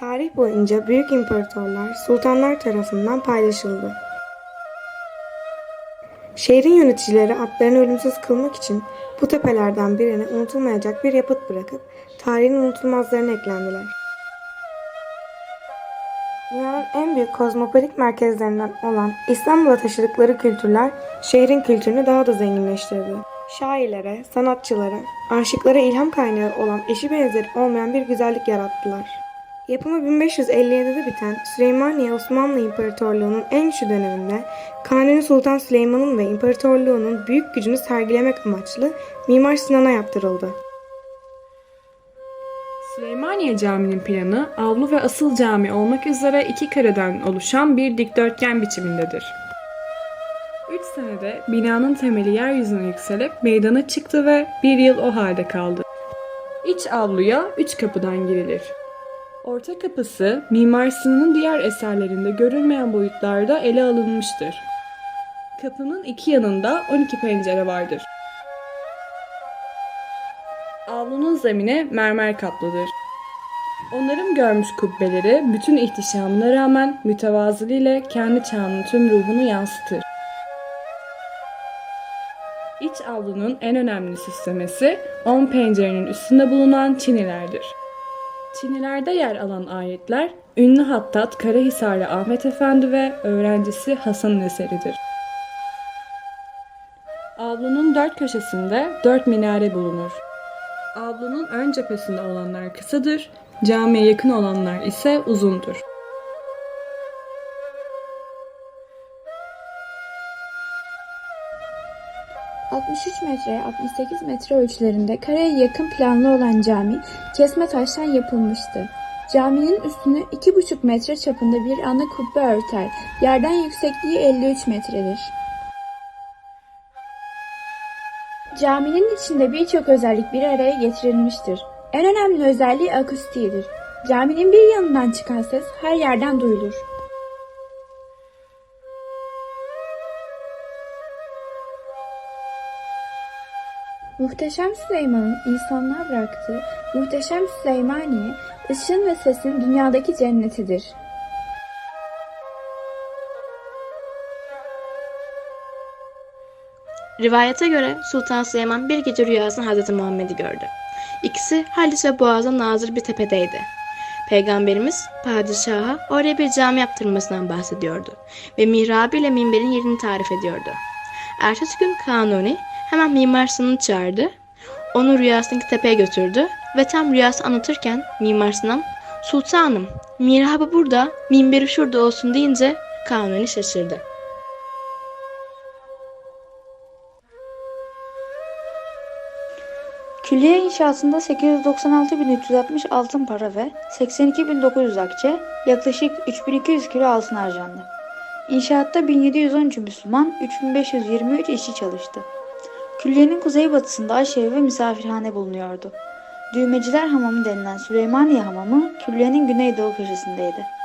Tarih boyunca büyük imparatorlar, sultanlar tarafından paylaşıldı. Şehrin yöneticileri atlarını ölümsüz kılmak için bu tepelerden birine unutulmayacak bir yapıt bırakıp tarihin unutulmazlarına eklendiler. Dünyanın en büyük kozmopolit merkezlerinden olan İstanbul'a taşıdıkları kültürler şehrin kültürünü daha da zenginleştirdi. Şairlere, sanatçılara, aşıklara ilham kaynağı olan eşi benzeri olmayan bir güzellik yarattılar. Yapımı 1557'de biten Süleymaniye Osmanlı İmparatorluğu'nun en güçlü döneminde Kanuni Sultan Süleyman'ın ve imparatorluğunun büyük gücünü sergilemek amaçlı Mimar Sinan'a yaptırıldı. Süleymaniye Camii'nin planı avlu ve asıl cami olmak üzere iki kareden oluşan bir dikdörtgen biçimindedir. Üç senede binanın temeli yeryüzüne yükselip meydana çıktı ve bir yıl o halde kaldı. İç avluya üç kapıdan girilir. Orta kapısı Mimar Sinan'ın diğer eserlerinde görülmeyen boyutlarda ele alınmıştır. Kapının iki yanında 12 pencere vardır. Avlunun zemini mermer kaplıdır. Onarım görmüş kubbeleri bütün ihtişamına rağmen mütevaziliğiyle kendi çağının tüm ruhunu yansıtır. İç avlunun en önemli süslemesi 10 pencerenin üstünde bulunan çinilerdir. Çinilerde yer alan ayetler ünlü hattat Karahisarlı Ahmet Efendi ve öğrencisi Hasan'ın eseridir. Avlunun dört köşesinde dört minare bulunur. Avlunun ön cephesinde olanlar kısadır, camiye yakın olanlar ise uzundur. ...63 metreye 68 metre ölçülerinde kareye yakın planlı olan cami kesme taştan yapılmıştı. Caminin üstünü 2,5 metre çapında bir ana kubbe örter. Yerden yüksekliği 53 metredir. Caminin içinde birçok özellik bir araya getirilmiştir. En önemli özelliği akustiğidir. Caminin bir yanından çıkan ses her yerden duyulur. Muhteşem Süleyman'ın insanlığa bıraktığı Muhteşem Süleymaniye, ışığın ve sesin dünyadaki cennetidir. Rivayete göre Sultan Süleyman bir gece rüyasında Hz. Muhammed'i gördü. İkisi Halis ve Boğaz'a nazır bir tepedeydi. Peygamberimiz padişaha oraya bir cami yaptırmasından bahsediyordu ve mihrabı ile minberin yerini tarif ediyordu. Ertesi gün Kanuni hemen Mimar Sinan'ı çağırdı, onu rüyasındaki tepeye götürdü ve tam rüyası anlatırken Mimar Sinan, Sultanım, mihrabı burada, minberi şurada olsun deyince Kanuni şaşırdı. Külliye inşasında 896.360 altın para ve 82.900 akçe, yaklaşık 3200 kilo altın harcandı. İnşaatta 1713 Müslüman, 3523 işçi çalıştı. Külliyenin kuzeybatısında aşevi ve misafirhane bulunuyordu. Düğmeciler Hamamı denilen Süleymaniye Hamamı külliyenin güneydoğu köşesindeydi.